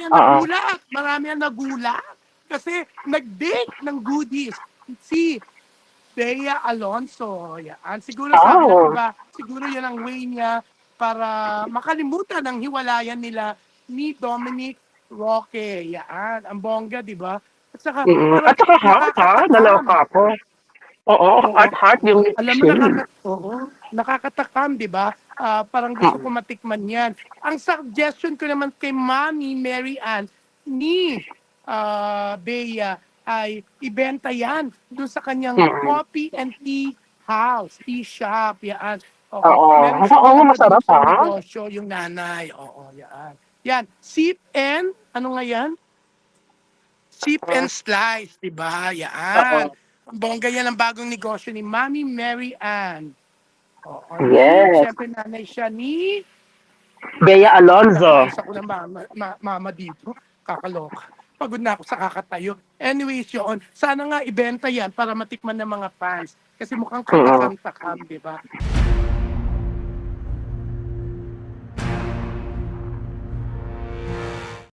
marami ang Oo. nagulat. Marami ang nagulat. Kasi nag-date ng goodies si Bea Alonso. Yan. Siguro sabi Oh. ng iba, siguro yan ang way niya para makalimutan ang hiwalayan nila ni Dominic Roque. Yan. Ang bongga, di ba? At saka, Mm. At saka heart, ha? Naloka ako. Oo, at heart yung Alam mo, nakaka oo, nakakatakam, di ba? Ah, parang gusto Mm. ko matikman yan. Ang suggestion ko naman kay Mami Mary Ann ni ah, Bea ay ibenta yan doon sa kanyang Mm. coffee and tea house, tea shop, yan. Oo. Meron siyang Oo, masarap, ha? negosyo, yung nanay. Oo, yan. Yan, sip and, ano nga yan? Sip and slice, di ba? Yan. Oo. Ang bongga yan ang bagong negosyo ni Mami Mary Ann. Oo. Yes. Siyempre nanay siya ni... Bea Alonzo. Isa ko na mama, ma- mama dito. Kakaloka. Pagod na ako sa kakatayo. Anyways, yun. Sana nga ibenta yan para matikman ng mga fans. Kasi mukhang katakam-takam, di ba?